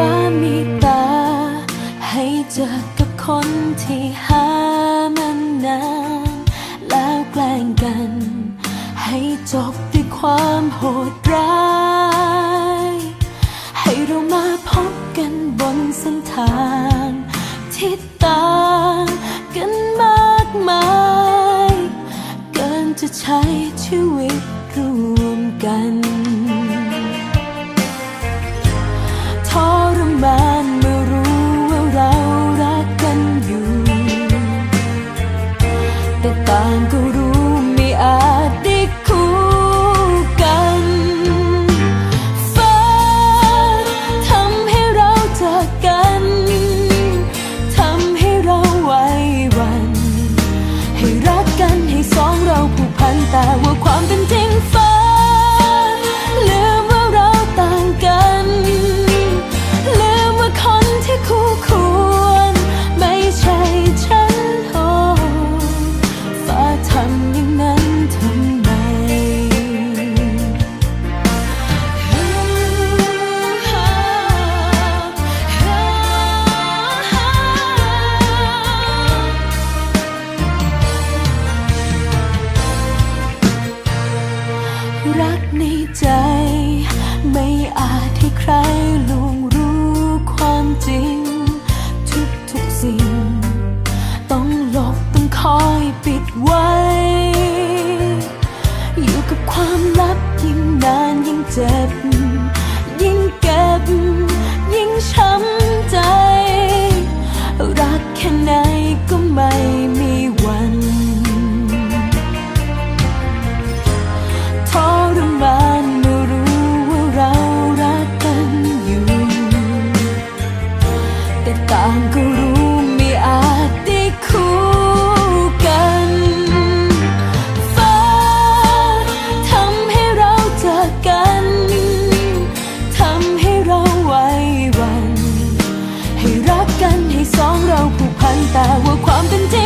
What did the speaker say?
ฟ้ามีตา ให้เจอกับคนที่หามันนาน แล้วแกล้งกัน ให้จบด้วยความโหดร้าย ให้เรามาพบกันบนเส้นทางที่ต่างกันมากมาย เกินจะใช้ชีวิตร่วมกัน กันให้สองเราผูกพันแต่ว่าความเป็นจริงฝัน saja. ว่าความเป็นจริง